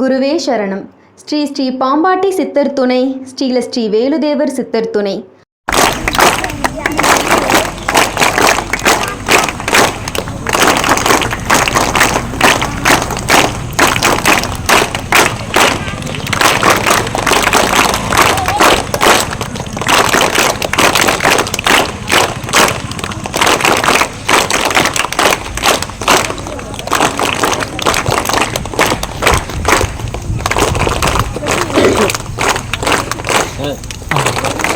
குருவே சரணம். ஸ்ரீ ஸ்ரீ பாம்பாட்டி சித்தர் துணை ஸ்ரீல ஸ்ரீ வேலுதேவர் சித்தர் துணை. 任。啊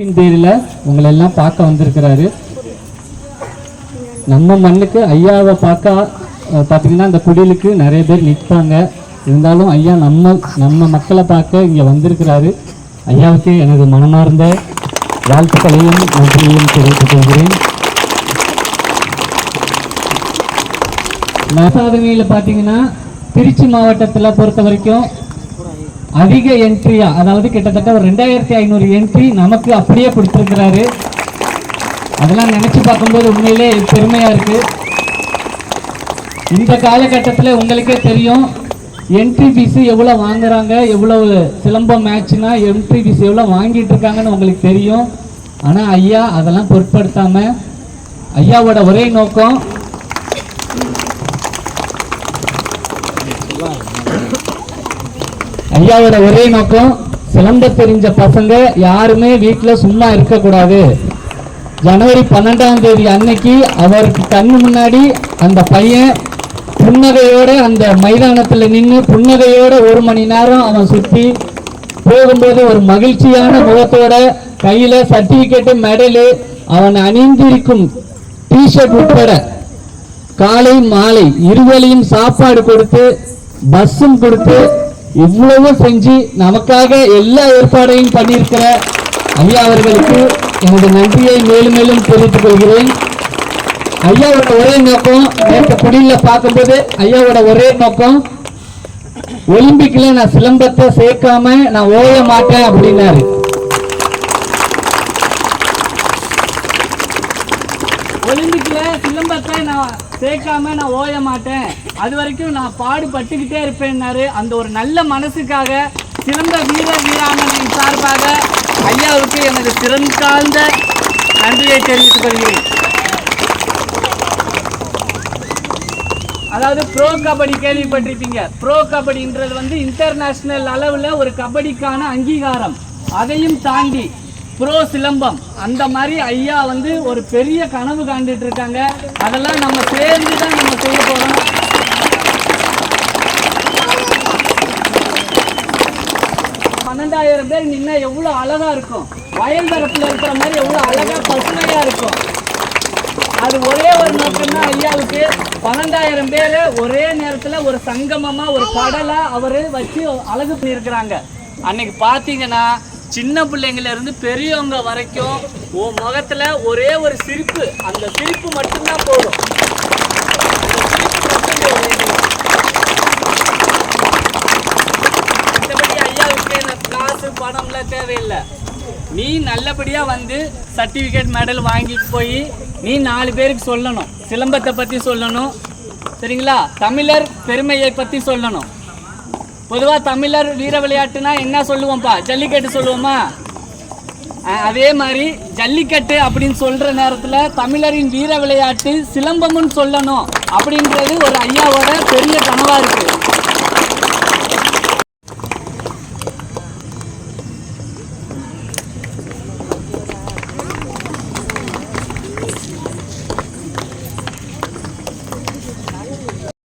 பேரில் உங்களை எல்லாம் பார்க்க வந்திருக்கிறாரு. நம்ம மண்ணுக்கு ஐயாவை பார்க்க பார்த்தீங்கன்னா அந்த குடிலுக்கு நிறைய பேர் நிற்பாங்க. இருந்தாலும் ஐயா நம்ம நம்ம மக்களை பார்க்க இங்கே வந்திருக்கிறாரு. ஐயாவுக்கு எனது மனமார்ந்த வாழ்த்துக்களையும் நன்றியையும் தெரிவித்துக் கொள்கிறேன். நசாதனையில் பார்த்தீங்கன்னா திருச்சி மாவட்டத்தில் பொறுத்த வரைக்கும் அதிக என்ட்ரியா அதாவது கிட்டத்தட்ட ஒரு ரெண்டாயிரத்தி ஐநூறு என்ட்ரி நமக்கு அப்படியே கொடுத்துருக்கிறாரு. அதெல்லாம் நினைச்சு பார்க்கும்போது உண்மையிலே பெருமையா இருக்கு. இந்த காலகட்டத்தில் உங்களுக்கே தெரியும் என்ட்ரி ஃபீஸ் எவ்வளோ வாங்குறாங்க எவ்வளோ சிலம்பம் மேட்ச்னா என்ட்ரி ஃபீஸ் எவ்வளோ வாங்கிட்டு இருக்காங்கன்னு உங்களுக்கு தெரியும். ஆனால் ஐயா அதெல்லாம் பொருட்படுத்தாம ஐயாவோட ஒரே நோக்கம் ஐயாவோட ஒரே நோக்கம் சிலம்ப தெரிஞ்ச பசங்க யாருமே வீட்டில் சும்மா இருக்கக்கூடாது. ஜனவரி பன்னெண்டாம் தேதி அன்னைக்கு அவருக்கு கண்ணு முன்னாடி அந்த பையன் புன்னகையோட அந்த மைதானத்தில் நின்று புன்னகையோட ஒரு மணி நேரம் அவன் சுற்றி போகும்போது ஒரு மகிழ்ச்சியான முகத்தோட கையில் சர்டிஃபிகேட்டு மெடலு அவன் அணிந்திருக்கும் டிஷர்ட் உட்பட காலை மாலை இருவேளையும் சாப்பாடு கொடுத்து பஸ்ஸும் கொடுத்து இவ்வளவு செஞ்சு நமக்காக எல்லா ஏற்பாடையும் பண்ணியிருக்கிற ஐயா அவர்களுக்கு எனது நன்றியை மேலும் மேலும் தெரிவித்துக் கொள்கிறேன். ஐயாவோட ஒரே நோக்கம் நேற்று குடியில் பார்க்கும்போது ஐயாவோட ஒரே நோக்கம் ஒலிம்பிக்ல நான் சிலம்பத்தை சேர்க்காம நான் ஓய மாட்டேன் அப்படின்னாரு. ஒலிம்பிக்ல சிலம்பத்தை நான் சேர்க்காம நான் ஓய மாட்டேன். அது வரைக்கும் நான் பாடுபட்டுக்கிட்டே இருப்பேன்னாரு. அந்த ஒரு நல்ல மனசுக்காக சிறந்த வீர வீராங்கனின் சார்பாக ஐயாவுக்கு எனது சிறந்தாழ்ந்த நன்றியை தெரிவித்துக் கொள்கிறேன். அதாவது ப்ரோ கபடி கேள்விப்பட்டிருப்பீங்க. ப்ரோ கபடின்றது வந்து இன்டர்நேஷனல் அளவில் ஒரு கபடிக்கான அங்கீகாரம். அதையும் தாண்டி ப்ரோ சிலம்பம். அந்த மாதிரி ஐயா வந்து ஒரு பெரிய கனவு காண்டுட்டு இருக்காங்க. அதெல்லாம் நம்ம சேர்ந்து தான் நம்ம செய்ய போகிறோம் பன்னெண்டாயிரம் பேர் நின்னா எவ்வளோ அழகா இருக்கும். வயல் தரப்பில் இருக்கிற மாதிரி எவ்வளோ அழகா பசுமையா இருக்கும். அது ஒரே ஒரு நோக்கம்னா ஐயாவுக்கு. பன்னெண்டாயிரம் பேர் ஒரே நேரத்தில் ஒரு சங்கமமாக ஒரு கடலை அவர் வச்சு அழகு பண்ணியிருக்கிறாங்க. அன்னைக்கு பார்த்தீங்கன்னா சின்ன பிள்ளைங்கள இருந்து பெரியவங்க வரைக்கும் உன் முகத்துல ஒரே ஒரு சிரிப்பு. அந்த சிரிப்பு மட்டும்தான் போதும். காசு பணம்லாம் தேவையில்லை. நீ நல்லபடியா வந்து சர்டிபிகேட் மெடல் வாங்கிட்டு போய் நீ நாலு பேருக்கு சொல்லணும். சிலம்பத்தை பத்தி சொல்லணும். சரிங்களா? தமிழர் பெருமையை பத்தி சொல்லணும். பொதுவாக தமிழர் வீர விளையாட்டுனா என்ன சொல்லுவோம்ப்பா? ஜல்லிக்கட்டு சொல்லுவோமா? அதே மாதிரி ஜல்லிக்கட்டு அப்படின்னு சொல்கிற நேரத்தில் தமிழரின் வீர விளையாட்டு சிலம்பம்னு சொல்லணும் அப்படின்றது ஒரு ஐயாவோட பெரிய கனவாக இருக்குது